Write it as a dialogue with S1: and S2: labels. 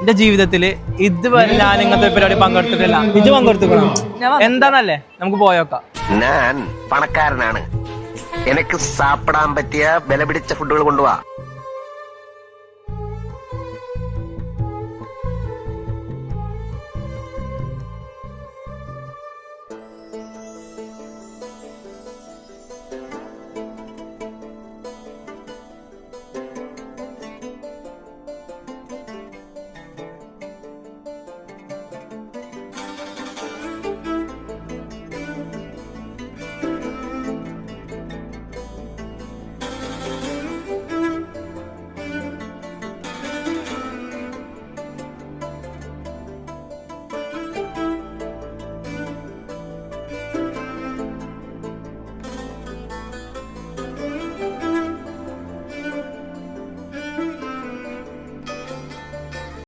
S1: എന്റെ ജീവിതത്തിൽ ഇതുവരെ ഞാൻ ഇങ്ങനത്തെ പരിപാടി പങ്കെടുത്തിട്ടില്ല. ഇത് പങ്കെടുത്തിക്കണം? എന്താണല്ലേ? നമുക്ക് പോയോക്കാം
S2: ഞാൻ പണക്കാരനാണ്. എനിക്ക് സാപ്പിടാൻ പറ്റിയ വില പിടിച്ച ഫുഡുകൾ കൊണ്ടുപോവാ